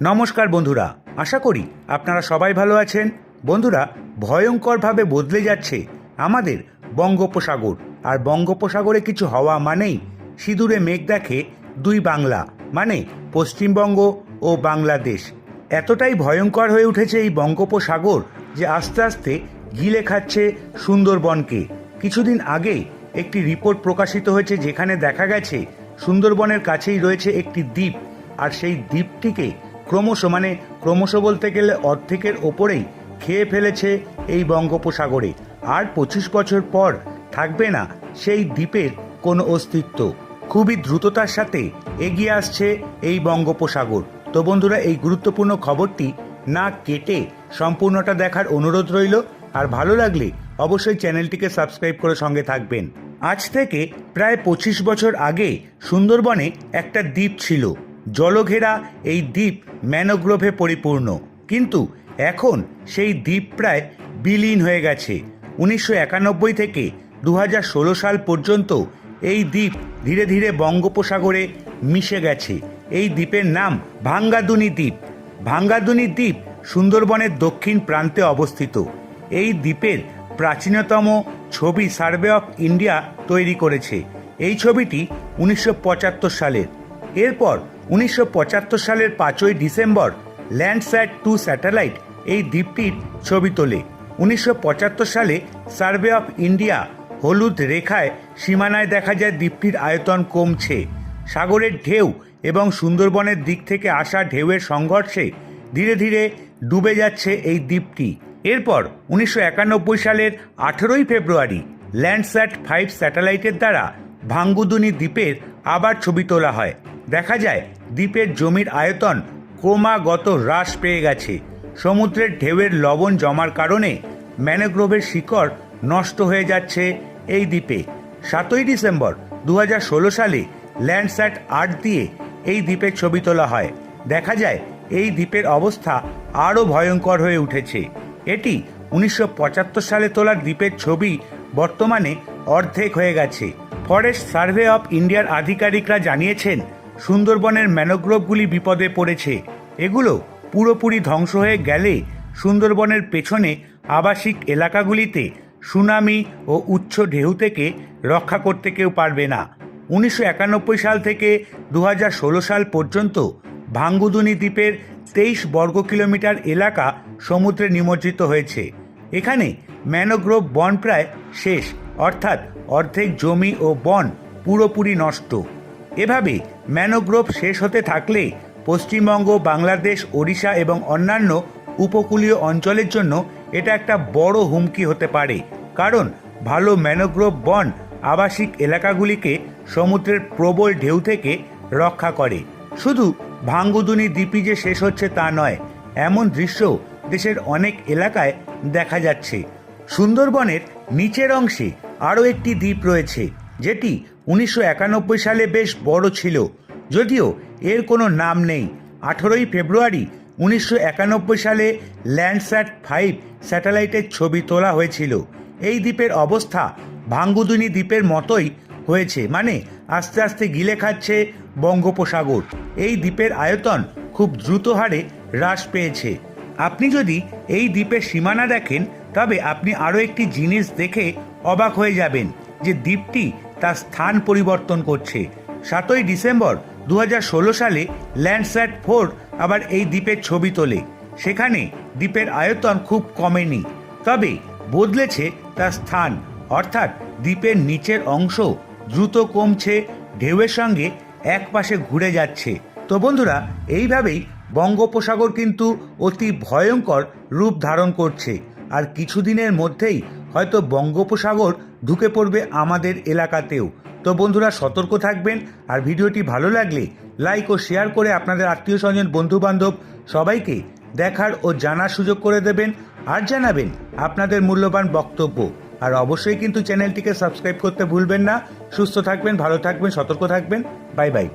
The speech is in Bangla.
নমস্কার বন্ধুরা, আশা করি আপনারা সবাই ভালো আছেন। বন্ধুরা, ভয়ঙ্করভাবে বদলে যাচ্ছে আমাদের বঙ্গোপসাগর। আর বঙ্গোপসাগরে কিছু হওয়া মানেই সিঁদুরে মেঘ দেখে দুই বাংলা মানে পশ্চিমবঙ্গ ও বাংলাদেশ। এতটাই ভয়ঙ্কর হয়ে উঠেছে এই বঙ্গোপসাগর যে আস্তে আস্তে গিলে খাচ্ছে সুন্দরবনকে। কিছুদিন আগে একটি রিপোর্ট প্রকাশিত হয়েছে যেখানে দেখা গেছে, সুন্দরবনের কাছেই রয়েছে একটি দ্বীপ। আর সেই দ্বীপটিকে ক্রমশ মানে ক্রমশ বলতে গেলে অর্ধেকের ওপরেই খেয়ে ফেলেছে এই বঙ্গোপসাগরে। আর পঁচিশ বছর পর থাকবে না সেই দ্বীপের কোনো অস্তিত্ব। খুবই দ্রুততার সাথে এগিয়ে আসছে এই বঙ্গোপসাগর। তো বন্ধুরা, এই গুরুত্বপূর্ণ খবরটি না কেটে সম্পূর্ণটা দেখার অনুরোধ রইল। আর ভালো লাগলে অবশ্যই চ্যানেলটিকে সাবস্ক্রাইব করে সঙ্গে থাকবেন। আজ থেকে প্রায় পঁচিশ বছর আগে সুন্দরবনে একটা দ্বীপ ছিল। জলঘেরা এই দ্বীপ ম্যানোগ্রোভে পরিপূর্ণ। কিন্তু এখন সেই দ্বীপ প্রায় বিলীন হয়ে গেছে। উনিশশো একানব্বই থেকে দু হাজার ষোলো সাল পর্যন্ত এই দ্বীপ ধীরে ধীরে বঙ্গোপসাগরে মিশে গেছে। এই দ্বীপের নাম ভাঙ্গাদুনি দ্বীপ। ভাঙ্গাদুনি দ্বীপ সুন্দরবনের দক্ষিণ প্রান্তে অবস্থিত। এই দ্বীপের প্রাচীনতম ছবি সার্ভে অফ ইন্ডিয়া তৈরি করেছে। এই ছবিটি উনিশশো পঁচাত্তর সালের। এরপর উনিশশো পঁচাত্তর সালের পাঁচই ডিসেম্বর ল্যান্ডস্যাট টু স্যাটেলাইট এই দ্বীপটির ছবি তোলে। উনিশশো পঁচাত্তর সালে সার্ভে অফ ইন্ডিয়া হলুদ রেখায় সীমানায় দেখা যায় দ্বীপটির আয়তন কমছে। সাগরের ঢেউ এবং সুন্দরবনের দিক থেকে আসা ঢেউয়ের সংঘর্ষে ধীরে ধীরে ডুবে যাচ্ছে এই দ্বীপটি। এরপর উনিশশো একানব্বই সালের আঠেরোই ফেব্রুয়ারি ল্যান্ডস্যাট ফাইভ স্যাটেলাইটের দ্বারা ভাঙ্গুদুনি দ্বীপের আবার ছবি তোলা হয়। দেখা যায়, দ্বীপের জমির আয়তন ক্রমাগত হ্রাস পেয়ে গেছে। সমুদ্রের ঢেউয়ের লবণ জমার কারণে ম্যানোগ্রোভের শিকড় নষ্ট হয়ে যাচ্ছে এই দ্বীপে। সাতই ডিসেম্বর দু হাজার ষোলো সালে ল্যান্ডস্যাট আট দিয়ে এই দ্বীপের ছবি তোলা হয়। দেখা যায়, এই দ্বীপের অবস্থা আরও ভয়ঙ্কর হয়ে উঠেছে। এটি উনিশশো পঁচাত্তর সালে তোলা দ্বীপের ছবি বর্তমানে অর্ধেক হয়ে গেছে। ফরেস্ট সার্ভে অফ ইন্ডিয়ার আধিকারিকরা জানিয়েছেন সুন্দরবনের ম্যানোগ্রোভগুলি বিপদে পড়েছে। এগুলো পুরোপুরি ধ্বংস হয়ে গেলে সুন্দরবনের পেছনে আবাসিক এলাকাগুলিতে সুনামি ও উচ্চ ঢেউ থেকে রক্ষা করতে কেউ পারবে না। উনিশশো একানব্বই সাল থেকে দু হাজার ষোলো সাল পর্যন্ত ভাঙ্গুদুনি দ্বীপের তেইশ বর্গ কিলোমিটার এলাকা সমুদ্রে নিমজ্জিত হয়েছে। এখানে ম্যানোগ্রোভ বন প্রায় শেষ, অর্থাৎ অর্ধেক জমি ও বন পুরোপুরি নষ্ট। এভাবে ম্যানোগ্রোভ শেষ হতে থাকলে পশ্চিমবঙ্গ, বাংলাদেশ, ওড়িশা এবং অন্যান্য উপকূলীয় অঞ্চলের জন্য এটা একটা বড় হুমকি হতে পারে। কারণ ভালো ম্যানোগ্রোভ বন আবাসিক এলাকাগুলিকে সমুদ্রের প্রবল ঢেউ থেকে রক্ষা করে। শুধু ভাঙ্গুদুনি দ্বীপই যে শেষ হচ্ছে তা নয়, এমন দৃশ্য দেশের অনেক এলাকায় দেখা যাচ্ছে। সুন্দরবনের নিচের অংশে আরও একটি দ্বীপ রয়েছে। যেটি উনিশশো একানব্বই সালে বেশ বড় ছিল, যদিও এর কোনো নাম নেই। আঠেরোই ফেব্রুয়ারি উনিশশো একানব্বই সালে ল্যান্ডস্যাট ফাইভ স্যাটেলাইটের ছবি তোলা হয়েছিল। এই দ্বীপের অবস্থা ভাঙ্গুদুনি দ্বীপের মতোই হয়েছে মানে আস্তে আস্তে গিলে খাচ্ছে বঙ্গোপসাগর। এই দ্বীপের আয়তন খুব দ্রুত হারে হ্রাস পেয়েছে। আপনি যদি এই দ্বীপের সীমানা দেখেন, তবে আপনি আরও একটি জিনিস দেখে অবাক হয়ে যাবেন যে দ্বীপটি তার স্থান পরিবর্তন করছে। সাতই ডিসেম্বর দু হাজার ষোলো সালে ল্যান্ডস্যাট ফোর আবার এই দ্বীপের ছবি তোলে। সেখানে দ্বীপের আয়তন খুব কমেনি, তবে বদলেছে তার স্থান। অর্থাৎ দ্বীপের নিচের অংশ দ্রুত কমছে, ঢেউয়ের সঙ্গে একপাশে ঘুরে যাচ্ছে। তো বন্ধুরা, এইভাবেই বঙ্গোপসাগর কিন্তু অতি ভয়ঙ্কর রূপ ধারণ করছে। আর কিছুদিনের মধ্যেই হয়তো বঙ্গোপসাগর ঢুকে পড়বে আমাদের এলাকাতেও। তো বন্ধুরা, সতর্ক থাকবেন আর ভিডিওটি ভালো লাগলে লাইক ও শেয়ার করে আপনাদের আত্মীয় স্বজন, বন্ধুবান্ধব সবাইকে দেখার ও জানার সুযোগ করে দেবেন আর জানাবেন আপনাদের মূল্যবান বক্তব্য। আর অবশ্যই কিন্তু চ্যানেলটিকে সাবস্ক্রাইব করতে ভুলবেন না। সুস্থ থাকবেন, ভালো থাকবেন, সতর্ক থাকবেন। Bye bye